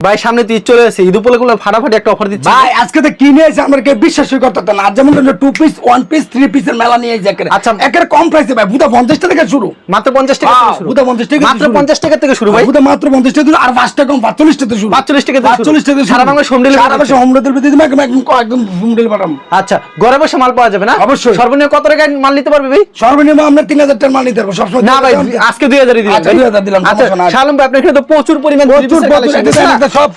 ভাই সামনে তো ঈদ চলে এসেছে ঈদ উপলক্ষে ফাটাফাটি একটা অফার দিচ্ছে। ভাই আজকে তো কিনে এসে আমরা কেউ বিশ্বাসই করতে না। আর যেমন two piece one piece three পিসের মেলা নিয়ে এসে আচ্ছা। একের কম প্রাইসে ভাই বুধা পঞ্চাশ টাকা শুরু। মাত্র পঞ্চাশ টাকা থেকে শুরু। বুধা 50 টাকা মাত্র। পঞ্চাশ টাকা থেকে শুরু ভাই। বুধা মাত্র পঞ্চাশ টাকা আর পাঁচ টাকা কম পাঁচচল্লিশ টাকা শুরু। 45 টাকা। পাঁচচল্লিশ টাকা সারা বাংলাদেশ home delivery সারা বাংলাদেশ হোম ডেলিভারি দিয়ে দিবে একদম একদম একদম হোম ডেলিভারি আচ্ছা ঘরে বসে মাল পাওয়া যাবে না? অবশ্যই। সর্বনিম্ন কত টাকা মাল নিতে পারবে ভাই? সর্বনিম্ন আমরা তিন হাজার টাকা মাল নিতে পারব। সবসময় না ভাই আজকে দুই হাজারই দিলাম আচ্ছা, 2000 দিলাম, আচ্ছা শালম ভাই আপনার এখানে তো প্রচুর পরিমাণ প্রচুর না? সব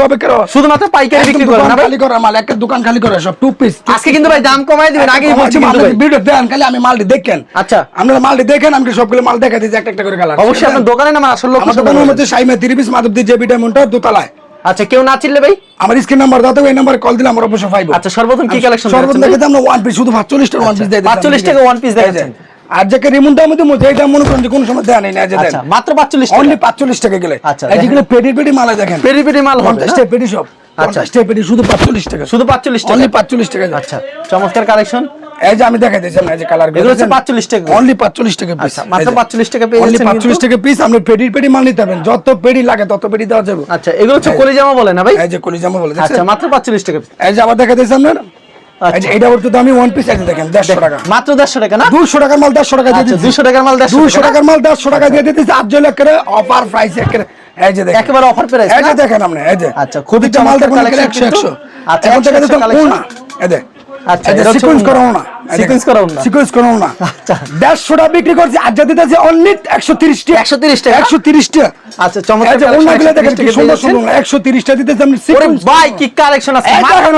সব শুধুমাত্র পাইকারি বিক্রি না খালি করা মাল একটা দোকান খালি করা সব টু পিস আজকে কিন্তু ভাই দাম কমাই দিবেন আগেই বলছি ভিডিও দেন খালি আমি মালটি দেখেন। আচ্ছা। আপনারা মালটি দেখেন আমি সবগুলো মাল দেখা দিচ্ছি একটা একটা করে কালার অবশ্যই আপনার দোকানে নাম আসল লোক আমার দোকানের মধ্যে সাইমা তিরিশ পিস মাধবদী জেবি ডায়মন্ডটার দোতলায়। আচ্ছা কেউ না চিনলে ভাই? আমার স্ক্রিন নাম্বার দাও তো এই নাম্বারে কল দিলে আমরা অবশ্যই পাইবো। আচ্ছা সর্বপ্রথম কি কালেকশন সর্বপ্রথম দেখে আমরা ওয়ান পিস শুধু 45 টাকা ওয়ান পিস দিয়ে দিলাম 45 টাকা one piece দেখাচ্ছেন। আর যাকে রিমুনটা মধ্যে মধ্যে এটা মনে করেন যে কোনো সময় দেয়া নেই না যে আচ্ছা মাত্র 45 অনলি 45 টাকা গেলে। আচ্ছা, এই যেগুলো পেডি পেডি মালা দেখেন। পেরি পেরি মাল 50 টাকা পেডি সব। আচ্ছা। 50 শুধু 45 টাকা। শুধু 45 টাকা। অনলি 45 টাকা আচ্ছা চমৎকার কালেকশন এই যে আমি দেখাই দিয়েছি এই যে কালার এগুলো হচ্ছে 45 টাকা। অনলি 45 টাকা পিস আচ্ছা, মাত্র 45 টাকা পেয়ে অনলি 45 টাকা পিস আপনি পেডি পেডি মাল নিতে পারবেন। যত পেডি লাগে তত পেডি দেওয়া যাবে। আচ্ছা এগুলো হচ্ছে কলিজামা বলে না ভাই? এই যে কলিজামা বলে আচ্ছা মাত্র 45 টাকা এই যে আবার দেখা দিয়েছি আপনার। আচ্ছা। এই যে আমি ওয়ান পিস একটা দেখেন 150 টাকা। মাত্র 150 টাকা না? 200 টাকার মাল 150 টাকা দিয়ে দিচ্ছি 200 টাকার মাল 150 200 টাকার মাল 150 টাকা দিয়ে দিতেছি। আর জলে করে অফার প্রাইস একেবারে এই যে দেখেন। একেবারে অফার প্রাইস এই যে দেখেন আপনি এই যে। আচ্ছা, খুবই চমৎকার দেখুন collection 100 কিন্তু। 100 আচ্ছা, এখন থেকে দেখুন collection। এই যে। আচ্ছা, এই যে এটা হচ্ছে সিকোয়েন্স ওড়না। করা ওনা এই সিকোয়েন্স করা ওড়না। সিকোয়েন্স করা ওনা আচ্ছা। 150 টাকা বিক্রি করছি আর যা দিতেছে অনলি 130 টাকা 130 টাকা? 130 টাকা আচ্ছা চমৎকার এই যে দেখেন কি টাকা সুন্দর পেয়ে সুন্দর 130 টাকা দিতেছে আপনি সিকোয়েন্স ভাই কি কালেকশন আছে। এই মাথা দেখেন।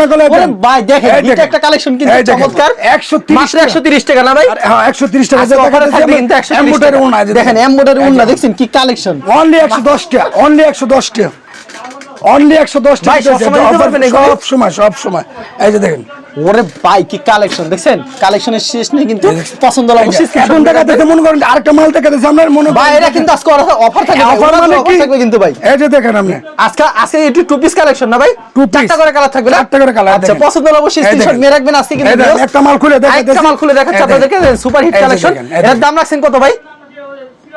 না করলে ওরে ভাই দেখেন এটা একটা কালেকশন কিন্তু চমৎকার। 130 মাত্র 130 টাকা না ভাই? হ্যাঁ 130 টাকা আজকে offer থাকবে কিন্তু 130 টাকা। ওনা এই যে দেখেন। এমবোটারি ওনা দেখছেন কি কালেকশন অনলি একশো টাকা অনলি একশো টাকা অনলি একশো দশ ভাই, টাকা সব সময়? সব সময় এই যে দেখেন। ওরে ভাই কি কালেকশন দেখছেন? কালেকশনের শেষ নেই কিন্তু পছন্দ এখন দেখা মনে করেন আরেকটা মাল দেখা আপনার মনে ভাই এটা কিন্তু আজকে অফার থাকবে অফার মানে কি? থাকবে কিন্তু ভাই। এই যে দেখেন আপনি। আজকে আজকে একটু টু পিস কালেকশন না ভাই? Piece। চারটা করে কালার থাকবে না? চারটা করে colour, আচ্ছা পছন্দ হলে অবশ্যই স্ক্রিনশট মেরে রাখবেন আজকে কিন্তু। একটা মাল খুলে যাচ্ছে। মাল খুলে দেখাচ্ছে। আপনাদেরকে সুপার হিট কালেকশন দেখেন। দাম রাখছেন কত ভাই?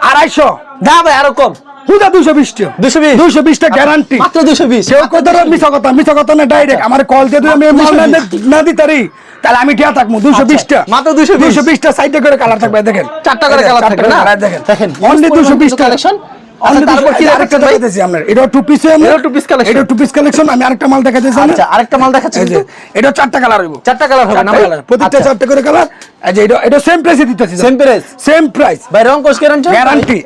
আড়াইশো। না ভাই আরও কম। হুদা দুশো বিশ দুশো বিশ? দুশো বিশটা গ্যারান্টি মাত্র 220 কেউ কথা মিশা কথা মিশা কথা না ডাইরেক্ট আমার কল দিয়ে মাল না দে- না দিতে পারি। তাহলে আমি ঠিয়া থাকব দুশো বিশটা আচ্ছা, মাত্র দুশো দুশো বিশটা সাইডে করে কালার থাকবে দেখেন। চারটা করে কালার থাকবে না? দেখেন। দেখেন অনলি দুশো বিশটা কালেকশন আচ্ছা তারপর কি আরেকটা দেখাতেছি আপনার এটা টু পিস এটাও two piece collection। এটা টু পিস কালেকশন আমি আরেকটা মাল দেখাতেছি আচ্ছা আরেকটা মাল দেখাচ্ছেন যে এটা চারটা কালার হইব। চারটা কালার হবে না চারটা প্রত্যেকটা আচ্ছা। চারটা করে কালার এটা এটা সেম প্রাইসে দিতেছি সেম প্রাইস সেম প্রাইস ভাই রং গ্যারান্টি গ্যারান্টি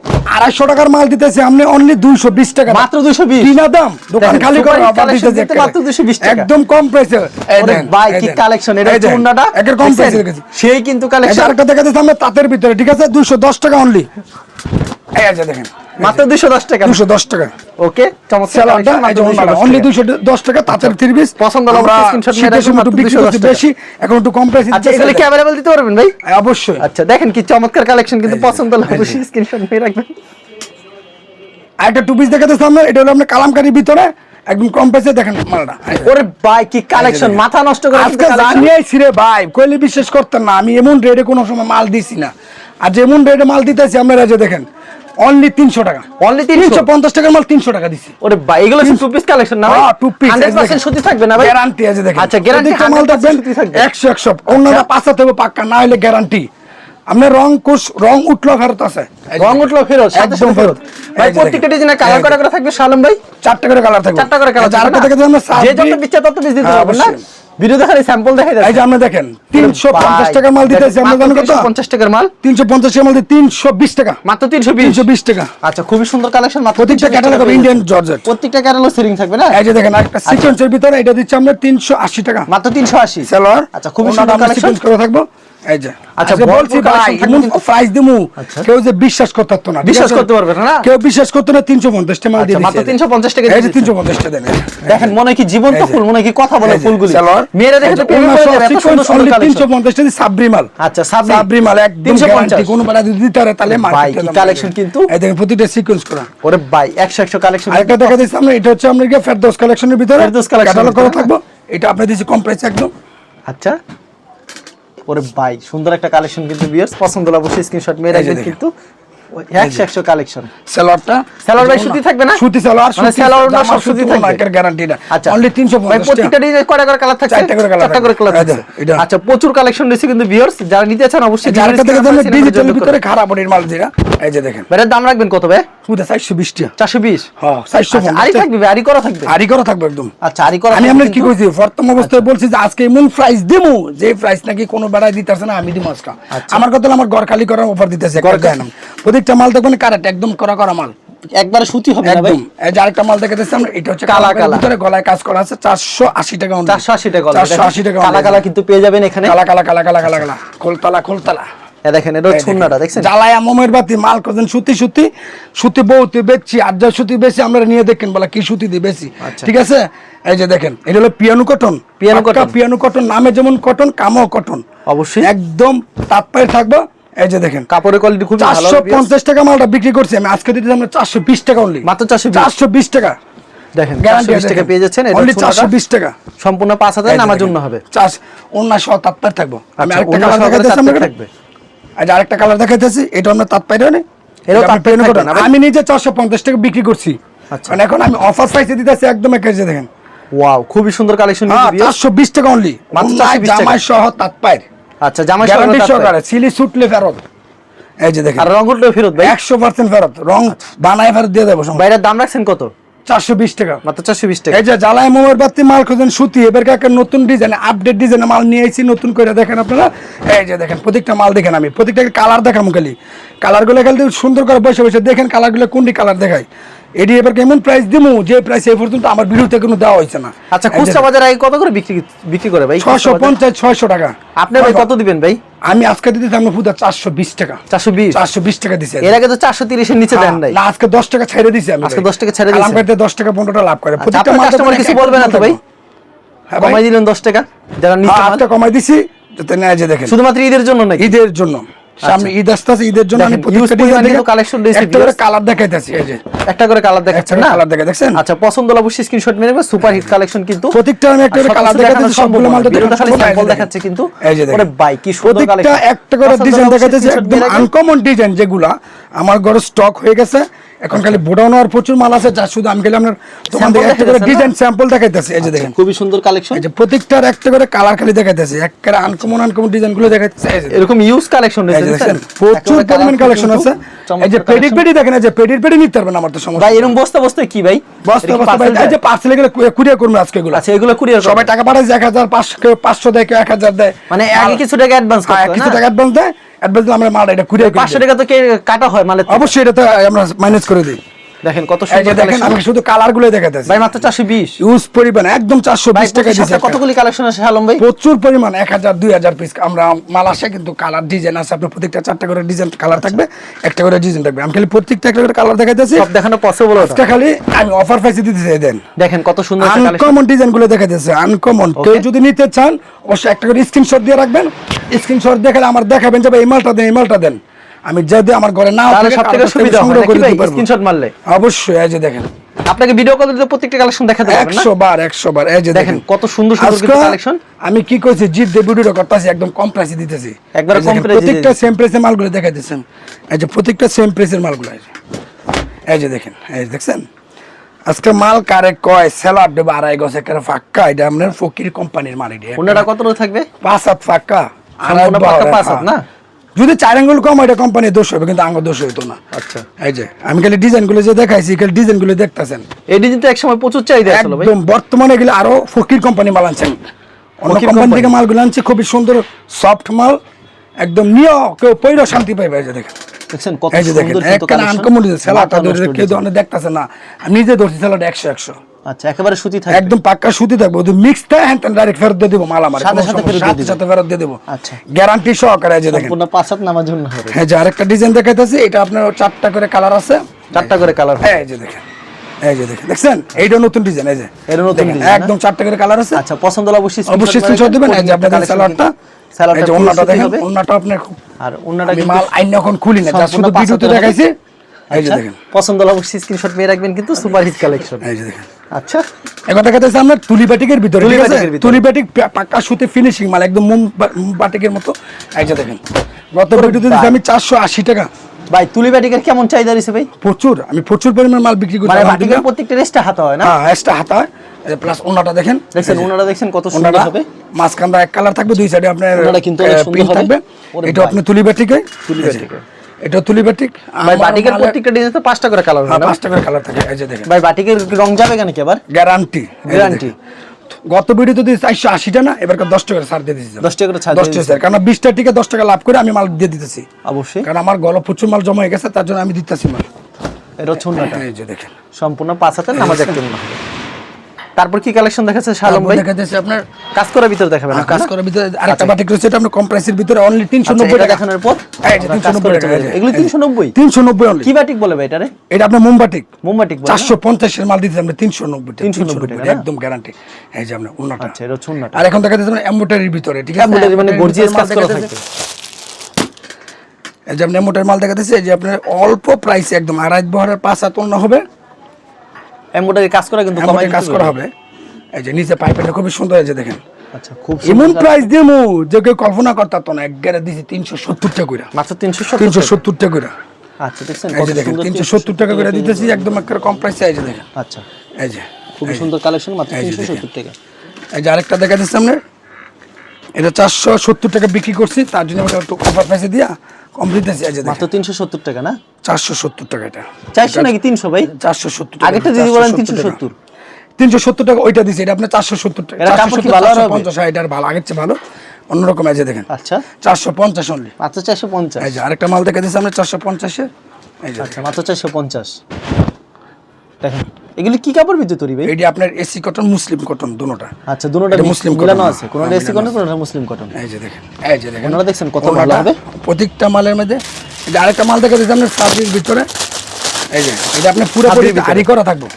টাকার মাল দিতেছি আপনি অনলি দুইশো বিশ টাকা। মাত্র 220 কিনা দাম। দোকান খালি করে অফার দিতেছি মাত্র 220 টাকা। একদম কম প্রাইসে ওরে ভাই কি কালেকশন এটা হচ্ছে উন্নাটা? একের কম প্রাইসে সেই কিন্তু কালেকশন আরেকটা দেখাতেছি আমরা তাঁতের ভিতরে ঠিক আছে? দুশো দশ টাকা অনলি এই আছে দেখেন। মাত্র 210 টাকা। দুশো দশ টাকা। ওকে চমৎকার। স্যালাডটা collection, এই যে মাত্র 210 টাকা। দুশো দশ টাকা তাঁতের থ্রি পিস পছন্দ হলে আমরা নিয়ে শীতের রাখবেন, সময় একটু মাত্র 210 টাকা। বেশি এখন একটু কম প্রাইসে আচ্ছা এগুলো কি অ্যাভেলেবল দিতে পারবেন ভাই? অবশ্যই। আচ্ছা দেখেন কি চমৎকার কালেকশন কিন্তু পছন্দ হলে অবশ্যই স্ক্রিনশট নিয়ে রাখবেন। আরেকটা টু পিস এটা হলো আপনার কালামকারির ভিতরে একদম কম প্রাইসে দেখেন মালটা। ওরে ভাই কি কালেকশন মাথা নষ্ট করে আজকে জানিয়েছি রে ভাই কইলে বিশ্বাস করতেন না আমি এমন রেটে কোনো সময় মাল দিছি না। আর যেমন রেটে মাল দিতেছি আপনারা যে দেখেন অনলি তিনশো টাকা। অনলি তিনশো? 300 পঞ্চাশ টাকার মাল তিনশো টাকা দিছি। ওরে ভাই এগুলো টু পিস কালেকশন না হ্যাঁ, two piece, 100% সত্যি থাকবে না ভাই? গ্যারান্টি আছে দেখেন। আচ্ছা গ্যারান্টি মাল দেখবেন একশো একশো। অন্যটা পাঁচটা থেকে পাক্কা না হলে গ্যারান্টি আপনার রং কোষ রং উঠল ফেরত আছে। রং উঠল ফেরত একদম ফেরত। ভাই প্রত্যেকটা ডিজাইনে কালার করা করে থাকবে? শালম ভাই? চারটা করে কালার থাকবে। চারটা করে কালার এই যে আরেকটা দেখে আমরা যে যত পিচ্ছে তত পিস দিতে হ্যাঁ, পারবেন না। ভিডিও দেখার স্যাম্পল দেখাই এই যে আপনি দেখেন তিনশো পঞ্চাশ টাকার মাল দিতেছি আমরা জানো কত? পঞ্চাশ টাকার মাল? তিনশো পঞ্চাশ টাকার মাল দিয়ে তিনশো বিশ টাকা। মাত্র আচ্ছা খুবই সুন্দর কালেকশন মাত্র প্রত্যেকটা ক্যাটালগ টাকা ইন্ডিয়ান। জর্জেট প্রত্যেকটা ক্যাটালগ সিলিং থাকবে না? এই যে দেখেন একটা সিকোয়েন্সের ভিতরে এটা দিচ্ছি আমরা তিনশো আশি টাকা। মাত্র তিনশো আশি? সেলোয়ার আচ্ছা খুবই সুন্দর কালেকশন করে থাকব। আচ্ছা, বলছি ভাই এমন প্রাইস দিমু। কেউ যে বিশ্বাস করতে পারতো না বিশ্বাস করতে পারবে না, না? কেউ বিশ্বাস করতো না তিনশো পঞ্চাশ টাকা মাল দিয়ে মাত্র 350 টাকা এই যে দিচ্ছে। তিনশো পঞ্চাশ টাকা দেন দেখেন মনে কি জীবন্ত এই ফুল মনে কি কথা বলে ফুলগুলি মেয়েরা দেখে তো প্রেমে পড়ে যাবে, এত সুন্দর সুন্দর কালেকশন 350 দিয়ে সাবরি মাল। সাবরি। সাবরি মাল, একদম 350 কোনো বেলা যদি দিতে পারে, তাহলে ভাই, কি দাম কিন্তু। এই দেখেন, প্রতিটা sequence করা। ওরে ভাই কালেকশন দেখা দিচ্ছি আমরা, এটা হচ্ছে আমরা ফেরদৌস collection-এর ভিতরে, ফেরদৌস করা থাকব। এটা আপনি দিচ্ছি কম প্রাইস একদম আচ্ছা ওরে ভাই সুন্দর একটা কালেকশন কিন্তু ভিউয়ার্স পছন্দ হলে অবশ্যই স্ক্রিনশট মেরে রাখবেন কিন্তু। একশো কালেকশন সালোয়ারটা সালোয়ার ভাই সুতি থাকবে না? সুতি সালোয়ার মানে সুতি না সব সুতি থাকবে? ওনাকের গ্যারান্টিটা আচ্ছা। অনলি 350 ভাই প্রত্যেকটা ডিজাইন কয়টা করে কালার থাকছে? চারটা করে চারটা করে কালার এটা। আচ্ছা প্রচুর কালেকশন রয়েছে কিন্তু ভিউয়ার্স যারা নিতে চান অবশ্যই যার ডিজিটাল ভিতরে খারাপ বডির মাল যেটা এই যে দেখেন। দাম রাখবেন কত ভাই? সুদে 420 টাকা চারশো বিশ? হ্যাঁ 450 আরি থাকবে আরি করা থাকবে? আরি করা থাকবে একদম। আচ্ছা আরি করা আমি থাকবে কি কইছি প্রথম অবস্থায় বলছি যে আজকে এমন প্রাইস দেবো যে প্রাইস নাকি কোনো বেড়ায় দিতেছে না আমি দিব আজকে। আচ্ছা। আমার কথা আমার ঘর খালি করার অফার দিতেছে ঘর ঘর দেন প্রত্যেকটা মাল দেখবেন কারেক্ট একদম করা করা মাল। একবারে সুতি হবে না ভাই? একদম। এই যে আরেকটা মাল আমরা এটা হচ্ছে কালা কালা কালা। ভিতরে গলায় কাজ করা আছে 480 টাকা আশি টাকা 480 টাকা কালা কালা কিন্তু পেয়ে যাবেন এখানে। কালা কালা কালা কালা কালা কালা। খোলতলা খোলতলা। দেখেন এটা হচ্ছে উন্নাটা দেখছেন? জ্বালায় মোমের বাতি মাল কজন সুতি সুতি সুতি বহুত বেচছি আর যা সুতি বেশি আমরা নিয়ে দেখেন বলা কি সুতি দিয়ে বেশি আচ্ছা। ঠিক আছে? এই যে দেখেন এটা হলো piano cotton. Piano cotton। Piano cotton নামে যেমন কটন কামও কটন। অবশ্যই। একদম তাৎপায় থাকব। এই যে দেখেন কাপড়ের কোয়ালিটি খুবই ভালো চারশো হবে, পঞ্চাশ টাকা মালটা বিক্রি করছি আমি আজকে দিতে আমরা চারশো বিশ টাকা অনলি মাত্র 420 চারশো বিশ টাকা। দেখেন গ্যারান্টি 420 টাকা পেয়ে যাচ্ছেন এটা অনলি হচ্ছে চারশো উন্নাটা। বিশ টাকা। সম্পূর্ণ পাঁচ হাজার এই যে নামার জন্য হবে। চাষ অন্য সহ তাৎপার থাকব। আমি আচ্ছা, আরেকটা কালার থাকবে। যে আরেকটা কালার দেখাইতেছি এটা আমরা তাৎপাইরে নেই এটাও তাৎপাই থাকবে না আমি নিজে চারশো পঞ্চাশ টাকা বিক্রি করছি। আচ্ছা। কারণ এখন আমি অফার প্রাইসে দিতেছি একদম এক দেখেন। ওয়াও খুবই সুন্দর কালেকশন হ্যাঁ চারশো বিশ টাকা অনলি মাত্র 420 টাকা। জামাই সহ তাৎপাইর আচ্ছা জামাই গ্যারান্টি সহকারে সহকারে সিলি সুটলে ফেরত। এই যে দেখেন। আর রং উঠলেও ফেরত ভাই। একশো পার্সেন্ট ফেরত। রং বানায় ফেরত দিয়ে দেবো বাইরের দাম রাখছেন কত? চারশো বিশ টাকা। মাত্র চারশো বিশ টাকা। এই যে জ্বালায় মাল খুঁজেন সুতি এবার নতুন ডিজাইন আপডেট ডিজাইন মাল নিয়ে আইছি নতুন করে দেখেন আপনারা। এই যে দেখেন প্রত্যেকটা মাল দেখেন আমি প্রত্যেকটা কালার দেখাম খালি। কালারগুলো খালি সুন্দর করে বসে বসে দেখেন কালারগুলো কোনটি কালার দেখায়। এটি এবার কেমন প্রাইস দিমু? যে প্রাইস এই পর্যন্ত আমার ভিডিওতে কোনো দেওয়া হয়েছে না। আচ্ছা খুচরা বাজারে আগে কত করে বিক্রি বিক্রি করে ভাই? ছয়শো খুচরা বাজারে? পঞ্চাশ ছয়শো টাকা। আপনি ভাই কত দিবেন ভাই? আমি আজকে দিতে আমরা চারশো বিশ টাকা। চারশো বিশ? চারশো বিশ টাকা দিছি। এর আগে তো চারশো তিরিশের নিচে দেন নাই। না আজকে দশ টাকা ছেড়ে দিছি আমি। আজকে ভাই। 10 টাকা ছেড়ে দিছেন। আলমগীরতে দশ টাকা পনেরোটা লাভ করে। আচ্ছা, প্রত্যেকটা কাস্টমার কিছু বলবে না তো ভাই? হ্যাঁ কমাই দিলেন দশ টাকা। যারা নিচে হ্যাঁ, কমাই দিছি যাতে নেয় যে দেখেন। শুধুমাত্র ঈদের জন্য নাকি? ঈদের জন্য। সামনে ঈদ আসতেছে ঈদের জন্য আমি প্রত্যেকটা একটা করে কালার দেখাইতেছি এই যে। একটা করে কালার দেখাচ্ছেন না? কালার দেখা দেখছেন? আচ্ছা পছন্দ হলে অবশ্যই স্ক্রিনশট মেরে নেবেন সুপার হিট কালেকশন কিন্তু প্রত্যেকটা আমি একটা করে কালার দেখাচ্ছি সবগুলো মাল তো খালি কিন্তু। এই যে ওরে দেখেন। ভাই কি সুন্দর কালেকশন একটা করে ডিজাইন দেখাইতেছে একদম আনকমন ডিজাইন যেগুলা আমার ঘরে স্টক হয়ে গেছে এখন খালি বোডাউন আর প্রচুর মাল আছে যা শুধু আমি খালি আপনার দোকান থেকে একটা করে ডিজাইন স্যাম্পল দেখাইতেছি এই যে দেখেন। খুবই সুন্দর কালেকশন এই যে প্রত্যেকটার একটা করে কালার খালি দেখাইতেছে একটা আনকমন আনকমন ডিজাইনগুলো দেখাইতেছে এরকম ইউজ কালেকশন রয়েছে? প্রচুর পরিমাণ কালেকশন আছে। এই যে পেডি পেডি দেখেন এই যে পেডির পেডি নিতে পারবেন আমার তো সমস্যা ভাই এরকম বস্তা বস্তা কি ভাই? বস্তা বস্তা ভাই এই যে? পার্সেল গেলে কুরিয়ার করবে আজকে এগুলো। আচ্ছা এগুলো কুরিয়ার সবাই টাকা পাঠায় এক হাজার পাঁচশো কেউ পাঁচশো দেয় কেউ এক হাজার দেয়। মানে আগে কিছু টাকা অ্যাডভান্স করতে কিছু টাকা অ্যাডভান্স দেয় অ্যাডভান্স দিলে আমরা মাল এটা করে পাঁচশো টাকা তো কাটা হয় মানে অবশ্যই এটা তো আমরা মাইনাস করে দিই। দেখেন কত সুন্দর দেখেন আমি শুধু কালারগুলো দেখাতেছি ভাই মাত্র চারশো বিশ। ইউজ পরিমাণ একদম চারশো ভাই বিশ টাকা প্রতি কতগুলি কালেকশন আছে আলম ভাই? প্রচুর পরিমাণ এক হাজার দুই হাজার পিস আমরা মাল আসে কিন্তু কালার ডিজাইন আছে আপনার প্রত্যেকটা চারটা করে ডিজাইন কালার থাকবে একটা করে ডিজাইন থাকবে। আমি খালি প্রত্যেকটা একটা করে কালার দেখাইতেছি সব দেখানো পসিবল ওটা। আজকে খালি আমি অফার দিতে চাই দেন। দেখেন কত সুন্দর কালেকশন আনকমন ডিজাইনগুলো দেখাইতেছে আনকমন কেউ যদি নিতে চান অবশ্যই একটা করে স্ক্রিনশট দিয়ে রাখবেন। স্ক্রিনশট দেখালে আমার দেখাবেন যে এই মালটা দেন এই মালটা দেন। আমি যদি আমার ঘরে না তাহলে থাকে, সব থেকে সুবিধা সংগ্রহ করে দিতে পারব। স্ক্রিনশট মারলে? অবশ্যই এই যে দেখেন। আপনাকে ভিডিও কল দিলে প্রত্যেকটা কালেকশন দেখাতে পারবেন না? একশো বার একশো বার এই যে দেখেন, কত সুন্দর সুন্দর কিন্তু collection। আমি কি করছি জিপ দিয়ে ভিডিওটা করতেছি একদম কম প্রাইসে দিতেছি। একবারে কম এ প্রত্যেকটা সেম প্রাইসের মালগুলো দেখাই দিচ্ছেন এই যে প্রত্যেকটা সেম প্রাইসের মালগুলো এই যে। এই যে দেখেন এই দেখছেন? আজকে মাল কারে কয় সেলার দেবে আড়াই গছ একেবারে ফাক্কা এটা আপনার ফকির কোম্পানির মাল এটা কত থাকবে? পাঁচ হাত ফাক্কা না? যদি চার আঙ্গুল কম এটা কোম্পানি দোষ হবে কিন্তু আঙ্গুল দোষ হইতো না। আচ্ছা। এই যে আমি খালি ডিজাইনগুলো যে দেখাইছি খালি ডিজাইনগুলো দেখতেছেন। এই ডিজাইন তো একসময় প্রচুর চাহিদা ছিল ভাই। একদম বর্তমানে গেলে আরও ফকির কোম্পানি মাল আনছেন অন্য কোম্পানি থেকে company। মালগুলো আনছে খুবই সুন্দর সফট মাল একদম নিয়ে কেউ পইরো শান্তি পাইবে এই যে দেখেন। দেখছেন কত সুন্দর কিন্তু একটা আনকমন সেলাটা ধরে কেউ দেখতেছে না। আমি নিজে ধরছি সেলাটা একশো একশো। আচ্ছা একেবারে সুতি থাকবে। একদম পাক্কা সুতি থাকবে। যদি মিক্স থাকে হ্যাঁ ডাইরেক্ট ফেরত দিয়ে দিব মাল আমার সাথে সাথে ফেরত দিয়ে সাথে ফেরত দিয়ে দেবো। আচ্ছা। গ্যারান্টি সহকারে যে দেখেন। সম্পূর্ণ পাঁচ হাত নামার জন্য হবে। হ্যাঁ যে আরেকটা ডিজাইন দেখাইতেছি এটা আপনার চারটা করে কালার আছে। চারটা করে কালার এই যে দেখেন এই যে দেখেন। দেখছেন? এইটা নতুন ডিজাইন এই যে। এটা নতুন একদম চারটা করে কালার আছে। আচ্ছা পছন্দ হলে অবশ্যই অবশ্যই স্ক্রিনশট দিবেন। এই যে আপনাদের সালোয়ারটা সালোয়ারটা ওন্নাটা দেখেন। ওন্নাটা আপনার আর মাল আইন এখন খুলি না যা শুধু ভিডিওতে দেখাইছি। এই যে আচ্ছা, দেখেন। পছন্দ হলে অবশ্যই স্ক্রিনশট মেয়ে রাখবেন কিন্তু সুপার হিট কালেকশন এই যে দেখেন। আচ্ছা। এখন দেখাতেছে আপনার তুলি বাটিকের ভিতরে তুলি ঠিক আছে? ভিতরে। তুলি বাটিক পা- পাক্কা সুতে ফিনিশিং মাল একদম মোম বাটিকের মতো। এই দেখেন গত ভিডিওতে দিয়েছি আমি চারশো আশি টাকা। ভাই তুলি বাটিকের কেমন চাহিদা রয়েছে ভাই? প্রচুর আমি প্রচুর পরিমাণ মাল বিক্রি করি মানে বাটিকের প্রত্যেকটা রেস্টটা হাতা হয় না? হ্যাঁ এক্সট্রা হাতা হয়। প্লাস ওনাটা দেখেন। দেখছেন ওনারা দেখছেন কত সুন্দর হবে। মাঝখানটা এক কালার থাকবে দুই সাইডে আপনার ওনাটা কিন্তু অনেক সুন্দর হবে। থাকবে। এটা আপনি তুলি বাটিকে। তুলি বাটিকে। এটা তুলি বাটিক ভাই বাটিকের প্রত্যেকটা ডিজাইন তো পাঁচটা করে কালার হ্যাঁ হয় পাঁচটা করে কালার থাকে এই যে দেখেন। ভাই বাটিকের রং যাবে কেন কি আবার? Guarantee Guarantee। গত ভিডিও তো চারশো আশিটা না এবার দশ টাকা ছাড় দিয়ে দিয়েছি। দশ টাকা ছাড় দশ টাকা কারণ বিশটা টিকে দশ টাকা লাভ করে আমি মাল দিয়ে দিতেছি। অবশ্যই। কারণ আমার গল প্রচুর মাল জমা হয়ে গেছে তার জন্য আমি দিতেছি মাল। এটা হচ্ছে এই যে দেখেন। সম্পূর্ণ পাঁচ হাতের নামাজ একটু তারপর কি কালেকশন দেখাচ্ছে শালম ভাই? দেখা যাচ্ছে আপনার কাজ করার ভিতরে দেখাবেন কাজ করার ভিতরে আরেকটা বাটিক রয়েছে এটা আপনার কম্প্রেসের ভিতরে অনলি তিনশো নব্বই টাকা। দেখানোর পর? এই যে 390 টাকা, চলে এই যে, যাব। এগুলো এই যে। তিনশো নব্বই? তিনশো নব্বই অনলি কি বাটিক বলে ভাই এটারে? এটা আপনার মোমবাটিক মোমবাটিক বলে না? চারশো পঞ্চাশের মাল দিতে আমরা তিনশো নব্বই 390 টাকা একদম গ্যারান্টি এই যে আপনার অন্যটা আচ্ছা এটা হচ্ছে আর এখন দেখা যাচ্ছে আপনার এম্বোটারির ভিতরে ঠিক আছে? Embroidery মানে গর্জিয়াস কাজ করা যাচ্ছে। এই যে আপনি এম্বোটারি মাল দেখাতেছে এই যে আপনার অল্প প্রাইসে একদম আড়াই বহরের পাঁচ অন্য হবে। এমব্রয়ডারি কাজ করা কিন্তু কমাই কাজ করা হবে। এই যে নিচে পাইপটা খুবই সুন্দর হয়েছে দেখেন। আচ্ছা খুব এমন প্রাইস দিয়ে মু যে কেউ কল্পনা করতাম না। এক গেড়ে দিছি তিনশো সত্তর টাকা করে মাত্র তিনশো তিনশো সত্তর সত্তর টাকা করে আচ্ছা দেখছেন এই যে দেখেন তিনশো সত্তর টাকা করে দিতেছি একদম একটা কম প্রাইসে এই যে দেখেন। আচ্ছা। এই যে খুবই সুন্দর কালেকশন মাত্র তিনশো। সত্তর টাকা এই যে আরেকটা দেখা যাচ্ছে আপনার এটা চারশো সত্তর টাকা বিক্রি করছি তার জন্য আমরা একটু অফার প্রাইসে দিয়া কম দিতেছি এই যে মাত্র তিনশো সত্তর টাকা না? চারশো সত্তর টাকা এটা। চারশো নাকি তিনশো ভাই? চারশো সত্তর আগেরটা দিদি বলেন তিনশো সত্তর। তিনশো সত্তর টাকা ওইটা দিছি এটা আপনার চারশো সত্তর টাকা। ভালো পঞ্চাশ এটা ভালো আগের চেয়ে ভালো। অন্যরকম আছে দেখেন। আচ্ছা। চারশো পঞ্চাশ অনলি মাত্র চারশো পঞ্চাশ। এই যে আরেকটা মাল দেখা দিচ্ছে আমরা চারশো পঞ্চাশে। আচ্ছা মাত্র চারশো পঞ্চাশ। দেখেন। এগুলি কি কাপড় বিদ্যুৎ তৈরি ভাই? এটি আপনার এসি কটন মুসলিম কটন দুটোটা। আচ্ছা দুটোটা মুসলিম মিলানো আছে। কোনোটা এসি কটন কোনোটা মুসলিম কটন। এই যে দেখেন এই যে দেখেন। ওনারা দেখছেন কত ভালো হবে। প্রত্যেকটা মালের মধ্যে যে আরেকটা মাল দেখা দিচ্ছে আপনার সাবরির ভিতরে। এই যে এটা আপনার পুরোপুরি ভিতরে। আরি করা থাকবে।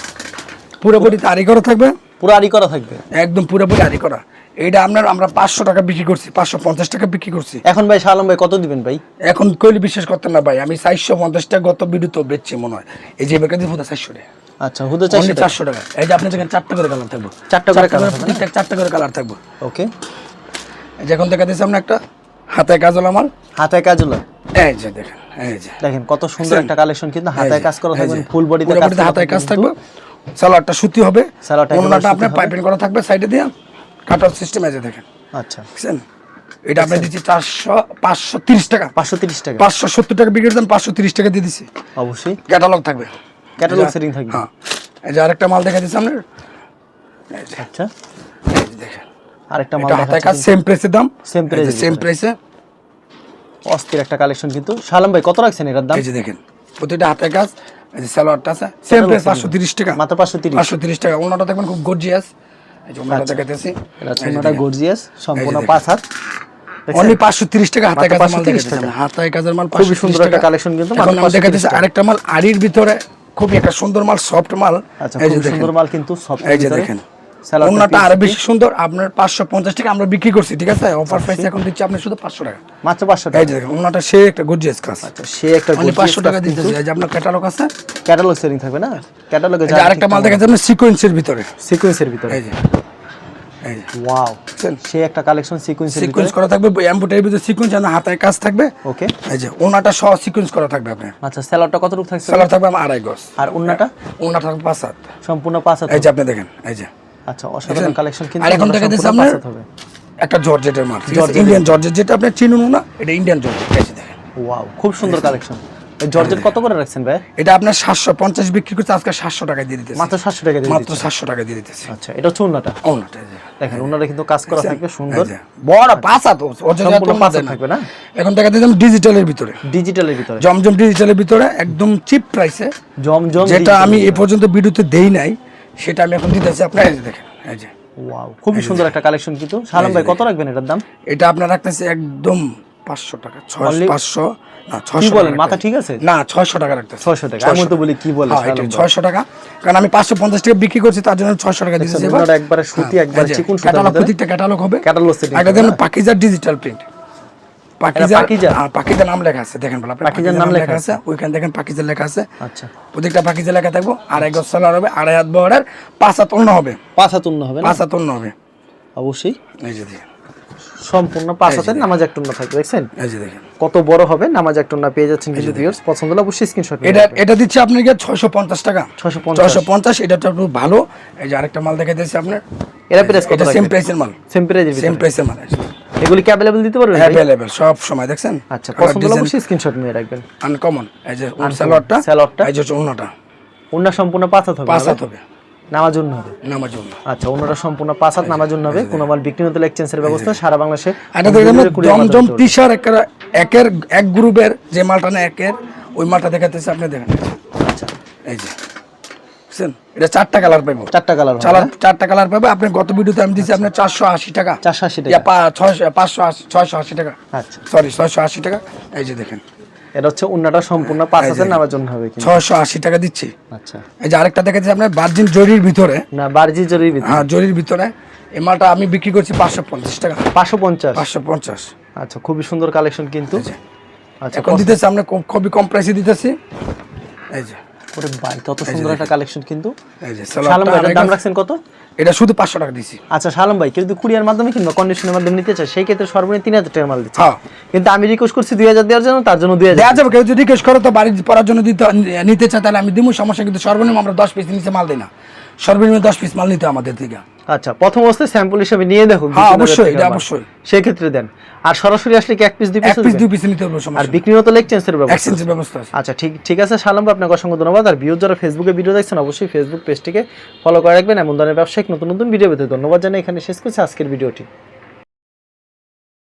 পুরোপুরি আরি করা থাকবে। পুরো আড়ি করা থাকবে। একদম পুরোপুরি আরি করা এইটা আপনার আমরা পাঁচশো টাকা বিক্রি করছি পাঁচশো পঞ্চাশ টাকা বিক্রি করছি। এখন ভাই শালম ভাই কত দিবেন ভাই? এখন কইলে বিশ্বাস করতেন না ভাই আমি চারশো পঞ্চাশ টাকা গত বিদ্যুৎ বেচছি মনে হয়। এই যে বেকার দিয়ে চারশো টাকা। আচ্ছা হুদে চারশো অনলি টাকা। এই যে যেখানে চারটা করে কালার থাকব। চারটা করে প্রত্যেকটা চারটা করে কালার থাকব। ওকে। এই যে এখন দেখা আমরা একটা হাতে কাজল আমার। হাতায় কাজ হলো এই যে দেখেন এই যে। দেখেন কত সুন্দর একটা কালেকশন কিন্তু যে, কাজ করা থাকবে ফুল বডিতে কাজ হাতায় কাজ থাকবে সালোয়ারটা সুতি হবে। অন্যটা আপনার পাইপিং করা থাকবে সাইডে দিয়ে। কাটার সিস্টেম আছে দেখেন। আচ্ছা। বুঝছেন? এটা আপনি দিচ্ছি চারশো পাঁচশো তিরিশ টাকা। পাঁচশো তিরিশ টাকা। পাঁচশো সত্তর টাকা বিক্রি দাম পাঁচশো তিরিশ টাকা দিয়ে দিচ্ছি অবশ্যই। ক্যাটালগ থাকবে। ক্যাটালগ সেটিং থাকবে। হ্যাঁ। এই যে আরেকটা মাল দেখা দিচ্ছে আপনার। আচ্ছা। দেখেন। আরেকটা মাল কাজ সেম প্রাইসের দাম। Price এর সেম প্রাইসে অস্থির একটা কালেকশন কিন্তু। শালম ভাই কত রাখছেন এটার দাম? এই যে দেখেন প্রতিটা হাতের কাজ এই যে সালোয়ারটা আছে সেম প্রাইস পাঁচশো তিরিশ টাকা। মাত্র পাঁচশো তিরিশ। পাঁচশো তিরিশ টাকা। ওনাটা দেখবেন খুব গর্জিয়াস এই যে ওনাটা দেখাতেছি এটা হচ্ছে ওনাটা গর্জিয়াস সম্পূর্ণ পাঁচ হাত। অনলি পাঁচশো তিরিশ টাকা হাতায় মাত্র কাজের মাল 530 দেখাতেছি। হাতায় কাজের মাল 530 সুন্দর একটা collection কিন্তু, মাত্র দেখাতেছি 530। আরেকটা মাল আড়ির ভিতরে। খুবই একটা সুন্দর মাল সফট মাল। আচ্ছা এই যে সুন্দর মাল কিন্তু সব এই যে দেখেন। ওনাটা আরও বেশি সুন্দর। আপনার পাঁচশো পঞ্চাশ টাকা আমরা বিক্রি করছি ঠিক আছে? অফার প্রাইস এখন দিচ্ছি আপনার শুধু পাঁচশো টাকা। মাত্র পাঁচশো টাকা। দেখেন ওনাটা সে একটা গর্জিয়াস কাজ। আচ্ছা সে একটা পাঁচশো টাকা দিতেছি এই যে আপনার ক্যাটালগ আছে। ক্যাটালগ সেটিং থাকবে না? ক্যাটালগে আরেকটা মাল দেখাচ্ছে আপনার সিকোয়েন্সের ভিতরে। সিকোয়েন্সের ভিতরে। এই যে। ওয়াও সে একটা কালেকশন সিকোয়েন্সের সিকোয়েন্স করা থাকবে এম্বোটারির ভিতরে সিকোয়েন্স আর হাতায় কাজ থাকবে। ওকে এই যে ওনাটা সহ সিকোয়েন্স করা থাকবে আপনার। আচ্ছা স্যালাডটা কতটুকু থাকছে? সালার থাকবে আমার আড়াই গজ। আর ওনাটা থাকবে পাঁচ হাত সম্পূর্ণ পাঁচ হাত এই যে আপনি দেখেন এই যে। আচ্ছা অসাধারণ কালেকশন কিন্তু আর এখন দেখা যাচ্ছে আপনার একটা জর্জেটের মাল ইন্ডিয়ান জর্জেট যেটা আপনি চিনুন না এটা ইন্ডিয়ান জর্জেট এই দেখেন। ওয়াও খুব সুন্দর কালেকশন জর্জেট কত করে রাখছেন ভাই? এটা আপনার সাতশো পঞ্চাশ বিক্রি করছে আজকে সাতশো টাকায় দিয়ে দিতেছে। মাত্র সাতশো টাকা দিয়ে মাত্র দিচ্ছেন। সাতশো টাকা দিয়ে দিতেছে। আচ্ছা এটা হচ্ছে দেখেন কিন্তু কাজ করা থাকবে সুন্দর। বড় পাঁচ তো থাকবে না? এখন দেখা দিলাম ডিজিটালের ভিতরে। ডিজিটালের ভিতরে। জমজম ডিজিটালের ভিতরে একদম চিপ প্রাইসে জম জম যেটা আমি এ পর্যন্ত ভিডিওতে দেই নাই সেটা আমি এখন দিতেছি আপনার দেখেন এই যে। ওয়াও খুবই সুন্দর একটা কালেকশন কিন্তু। সালাম ভাই কত রাখবেন এটার দাম? এটা আপনার রাখতেছে একদম পাঁচশো টাকা ছয় পাঁচশো। না কি বলেন? মাথা ঠিক আছে? না ছয়শো টাকা রাখতেছে। 600 টাকা। আমি তো বলি কি বলে ছয়শো টাকা। কারণ আমি পাঁচশো পঞ্চাশ টাকা বিক্রি করছি তার জন্য ছয়শো টাকা দিতেছি। একবারে সুতি, একবারে চিকন ক্যাটালগ প্রত্যেকটা ক্যাটালগ হবে। একটা পাকিজার ডিজিটাল প্রিন্ট পাকিজা? হ্যাঁ নাম লেখা আছে দেখেন পাকিজার নাম লেখা আছে। ওইখানে দেখেন পাকিজার লেখা আছে। আচ্ছা। প্রত্যেকটা পাকিজা লেখা থাকব আড়াই গজ হবে আড়াই হাত বহরের পাঁচ হাত অন্য হবে। পাঁচ হাত অন্য হবে পাঁচ হাত অন্য হবে। অবশ্যই। এই যে দেখেন। সম্পূর্ণ পাঁচ হাতের নামাজ এক টুন্না থাকবে দেখছেন? এই যে দেখেন। কত বড় হবে নামাজ এক টুন্না পেয়ে যাচ্ছেন কিন্তু ভিউয়ার্স পছন্দ হলে অবশ্যই স্ক্রিনশট এটা এটা দিচ্ছে আপনাকে ছয়শো পঞ্চাশ টাকা। 650 ছয়শো পঞ্চাশ এটা তো একটু ভালো। এই যে আরেকটা মাল দেখা যাচ্ছে আপনার। এরা প্রাইস কত সেম প্রাইসের মাল। সেম প্রাইজের সেম প্রাইসের মাল এগুলি কি অ্যাভেলেবল দিতে পারবেন? অ্যাভেলেবেল সব সময় দেখছেন? আচ্ছা পছন্দ হলে অবশ্যই স্ক্রিনশট নিয়ে রাখবেন। আনকমন এই যে ওর স্যালোয়ারটা সালোয়ারটা? এই যে অন্যটা অন্য সম্পূর্ণ পাঁচ হাত হবে পাঁচ হাত হবে। নামাজ জন্য হবে? নামাজ জন্য আচ্ছা অন্যটা সম্পূর্ণ পাঁচ হাত নামাজ হবে কোনো মাল বিক্রি হতে এক্সচেঞ্জের ব্যবস্থা সারা বাংলাদেশে জমজম চলবে। টিশার একের এক গ্রুপের যে মালটা না একের ওই মালটা দেখাতেছে আপনি দেখেন। আচ্ছা। এই যে বুঝছেন? এটা চারটা কালার পাইবো। চারটা কালার চালার চারটা কালার পাবে আপনি গত ভিডিওতে আমি দিচ্ছি আপনার চারশো আশি টাকা। 480 টাকা। ছয়শো পাঁচশো আশি ছয়শো আশি টাকা। আচ্ছা। সরি ছয়শো আশি টাকা। এই যে দেখেন। এটা হচ্ছে অন্যটা সম্পূর্ণ পাঁচ হাজার নামাজ জন্য হবে ছয়শো আশি টাকা দিচ্ছি। আচ্ছা। এই যে আরেকটা দেখাচ্ছি আপনার বার্জিন জরির ভিতরে। না বার্জিন জরির ভিতরে। হ্যাঁ জরির ভিতরে। এই মালটা আমি বিক্রি করছি পাঁচশো পঞ্চাশ টাকা। পাঁচশো পঞ্চাশ? পাঁচশো পঞ্চাশ। আচ্ছা খুবই সুন্দর কালেকশন কিন্তু। আচ্ছা এখন দিতেছি আমরা খুবই কম প্রাইসে দিতেছি। এই যে। ওরে ভাই সুন্দর একটা কালেকশন কিন্তু। সালাম ভাই দাম রাখছেন কত? এটা শুধু পাঁচশো টাকা দিছি। আচ্ছা সালাম ভাই কুরিয়ার মাধ্যমে কিংবা কন্ডিশনের মাধ্যমে নিতে চায় সেই ক্ষেত্রে সর্বনিম্ন তিন হাজার টাকা মাল দিচ্ছে। হ্যাঁ। কিন্তু আমি রিকোয়েস্ট করছি দুই হাজার দেওয়ার জন্য তার জন্য দেওয়া যাবে কেউ যদি রিকোয়েস্ট করে তো বাড়ি পড়ার জন্য দিতে নিতে চায় তাহলে আমি দিব সমস্যা কিন্তু সর্বনিম্ন আমরা দশ পিস নিচে মাল দিই না। সর্বনিম্ন দশ পিস মাল নিতে আমাদের থেকে। আচ্ছা প্রথম অবস্থায় স্যাম্পল হিসেবে নিয়ে দেখো হ্যাঁ, অবশ্যই, এটা অবশ্যই। সেই ক্ষেত্রে দেন আর সরাসরি আসলে কি এক পিস দুই পিস এক পিস দুই পিস নিতে হবে আর সমস্যা বিক্রি হতো এক্সচেঞ্জের ব্যবস্থা এক্সচেঞ্জের ব্যবস্থা আছে। আচ্ছা ঠিক ঠিক আছে সালাম আপনাকে অসংখ্য ধন্যবাদ। আর ভিউ যারা ফেসবুকে ভিডিও দেখছেন অবশ্যই ফেসবুক পেজটিকে ফলো করে রাখবেন। এমন ধরনের ব্যবসায়িক নতুন নতুন ভিডিও পেতে ধন্যবাদ জানাই। এখানে শেষ করছি আজকের ভিডিওটি